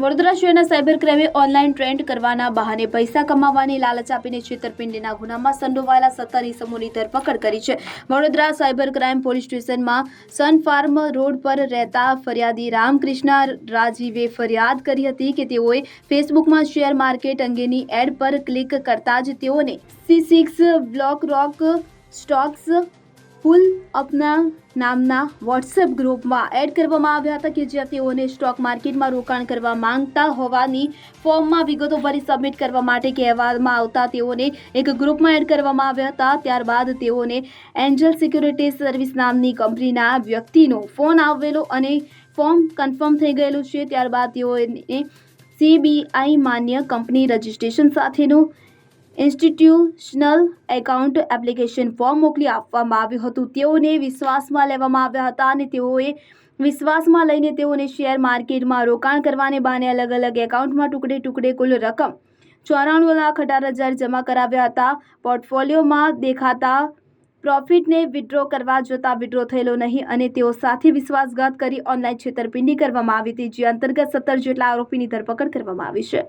વડોદરા શહેરના cyber ક્રાઇમે online trend કરવાના બહાને પૈસા કમાવાની લાલચ આપીને છેતરપિંડીના ગુનામાં સંડોવાયેલા સત્તર ઇસમોની ધરપકડ કરી છે. વડોદરા સાયબર ક્રાઇમ પોલીસ સ્ટેશનમાં સન ફાર્મ રોડ પર રહેતા ફરિયાદી રામકૃષ્ણ રાજીવે ફરિયાદ કરી હતી કે તેઓએ ફેસબુકમાં શેર માર્કેટ અંગેની એડ પર ક્લિક કરતા જ તેઓને C six block rock stocks ફૂલ અપના નામના વોટ્સએપ ગ્રુપમાં એડ કરવામાં આવ્યા હતા કે જ્યાં તેઓને સ્ટોક માર્કેટમાં રોકાણ કરવા માંગતા હોવાની ફોર્મમાં વિગતો ભરી સબમિટ કરવા માટે કહેવામાં આવતા તેઓને એક ગ્રુપમાં એડ કરવામાં આવ્યા હતા. ત્યારબાદ તેઓને એન્જલ સિક્યુરિટી સર્વિસ નામની કંપનીના વ્યક્તિનો ફોન આવેલો અને ફોર્મ કન્ફર્મ થઈ ગયેલું છે. ત્યારબાદ તેઓને સીબીઆઈ માન્ય કંપની રજિસ્ટ્રેશન સાથેનું ઇન્સ્ટિટ્યુશનલ એકાઉન્ટ એપ્લિકેશન ફોર્મ મોકલી આપવામાં આવ્યું હતું. તેઓને વિશ્વાસમાં લેવામાં આવ્યા હતા અને તેઓએ વિશ્વાસમાં લઈને તેઓને શેર માર્કેટમાં રોકાણ કરવાને બહાને અલગ અલગ એકાઉન્ટમાં ટુકડે ટુકડે કુલ રકમ ચોરાણું લાખ અઢાર હજાર જમા કરાવ્યા હતા. પોર્ટફોલિયોમાં દેખાતા પ્રોફિટને વિડ્રો કરવા જતાં વિડ્રો થયેલો નહીં અને તેઓ સાથે વિશ્વાસઘાત કરી ઓનલાઈન છેતરપિંડી કરવામાં આવી હતી, જે અંતર્ગત સત્તર જેટલા આરોપીની ધરપકડ કરવામાં આવી છે.